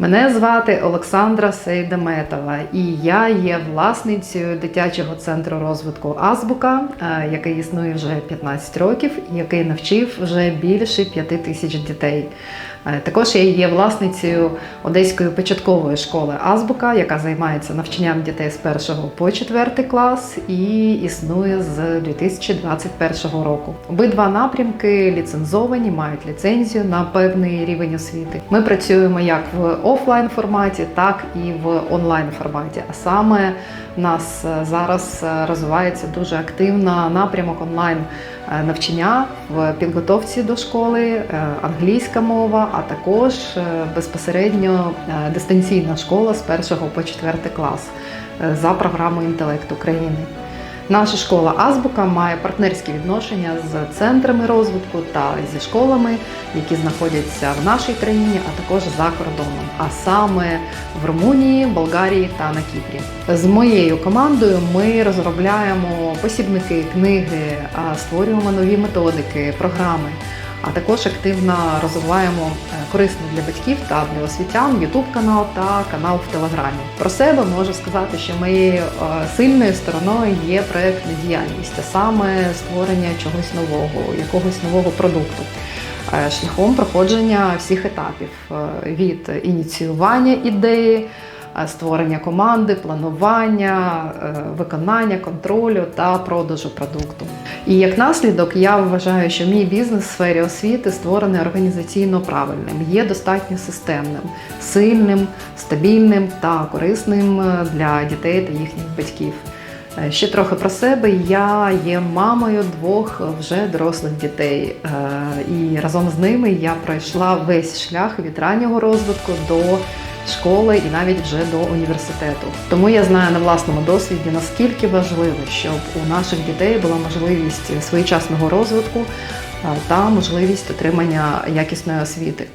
Мене звати Олександра Сейдаметова, і я є власницею дитячого центру розвитку Азбука, е, який існує вже 15 років, який навчив вже більше 5 тисяч дітей. Е, Також я є власницею Одеської початкової школи Азбука, яка займається навчанням дітей з 1 по 4 клас і існує з 2021 року. Обидва напрямки ліцензовані, мають ліцензію на певний рівень освіти. Ми працюємо як в офлайн форматі, так і в онлайн форматі. А саме нас е, зараз е, розвивається дуже активно напрямок онлайн е, навчання в підготовці до школи, англійська мова, а також безпосередньо дистанційна школа з 1 по 4 клас за програмою інтелект України. Наша школа Азбука має партнерські відношення з центрами розвитку та зі школами, які знаходяться в нашій країні, а також за кордоном, а саме в Румунії, Болгарії та на Кіпрі. З моєю командою ми розробляємо посібники, книги, створюємо нові методики, програми. А також активно розвиваємо е, корисний для батьків та для освітян YouTube канал та канал в Телеграмі. Про себе можу сказати, що моєю е, сильною стороною є проектна діяльність, а саме створення чогось нового, якогось нового продукту. е, Шляхом проходження всіх етапів від ініціювання ідеї, створення команди, планування, е, виконання, контролю та продажу продукту. І як наслідок, я вважаю, що мій бізнес в сфері освіти створений організаційно правильним, є достатньо системним, сильним, стабільним та корисним е, для дітей та їхніх батьків. Е, Ще трохи про себе. Я є мамою двох вже дорослих дітей, Е, і разом з ними я пройшла весь шлях від раннього розвитку до школи і навіть вже до університету. Тому я знаю на власному досвіді, наскільки важливо, щоб у наших дітей була можливість своєчасного розвитку та можливість отримання якісної освіти.